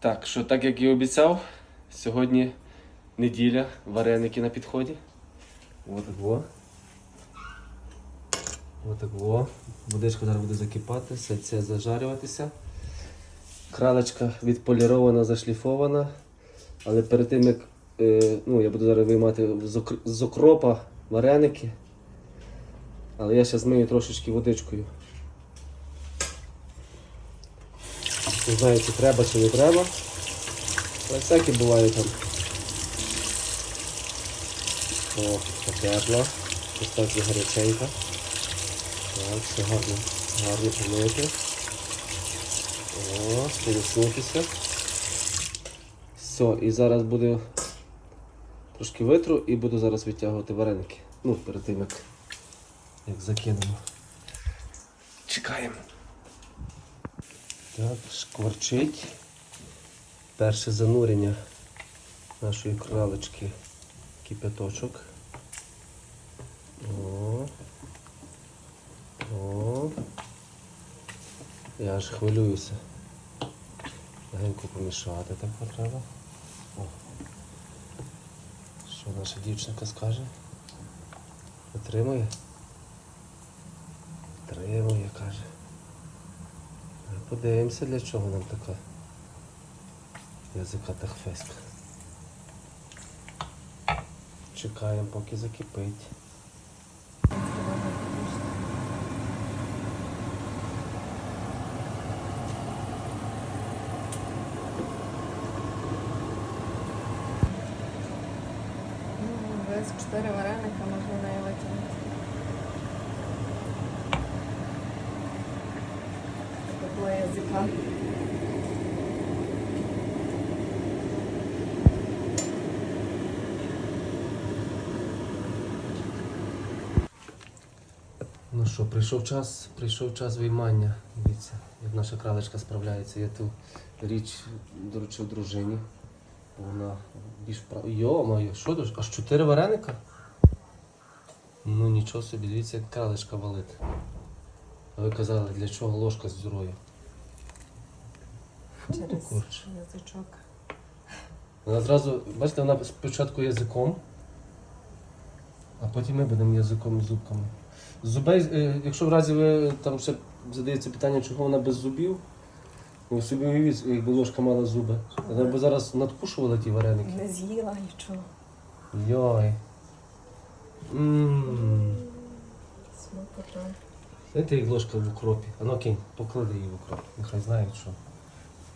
Так, що так як і обіцяв, сьогодні неділя, вареники на підході. Отак во. Отак во. Водичка зараз буде закипати, все це зажарюватися. Кралечка відполірована, зашліфована. Але перед тим як е, ну, я буду зараз виймати з ок- з окропа вареники. Але я зараз змию трошечки водичкою. Не знаю, чи треба, чи не треба. Але всяке буває там. О, потепла. Ось так і гаряченька. Так, все гарно, гарно помити. О, сполоснутися. Все, і зараз буду трошки витру і буду зараз відтягувати вареники. Ну, перед тим як, як закинемо. Чекаємо. Так, шкварчить. Перше занурення нашої кралечки кипяточок. О. О. Я аж хвилююся. Легенько помішати так треба. О. Що наша дівчинка скаже? Отримує? Отримує, каже. Ну, Подивимося, для чого нам така язика феська. Чекаємо, поки закипить. Ну, Десь чотири вареника можна неї Такого язика. Ну що, прийшов час, прийшов час виймання. Дивіться, як наша кралечка справляється. Я ту річ доручив дружині. Вона більш прав. Йо-моє, що дуже? Аж чотири вареника? Ну нічого собі, дивіться, як кралечка валить. А ви казали, для чого ложка з дзюрою? Через Курче. язичок. Вона зразу, бачите, вона спочатку язиком, а потім ми будемо язиком і зубками. Зубей, е, якщо в разі ви там ще задається питання, чого вона без зубів, ви собі уявіть, якби ложка мала зуби. Вона б зараз надкушувала ті вареники. Не з'їла нічого. Йой. Ммм. Смакота. Знаєте, як ложка в укропі. А ну кинь, поклади її в укроп. Нехай знають, що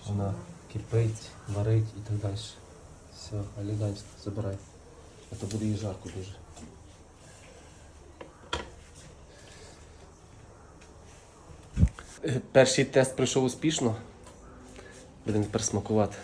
вона кипить, варить і так далі. Все, аліданськ, забирай. А то буде їй жарко дуже. Перший тест пройшов успішно. Будемо тепер смакувати.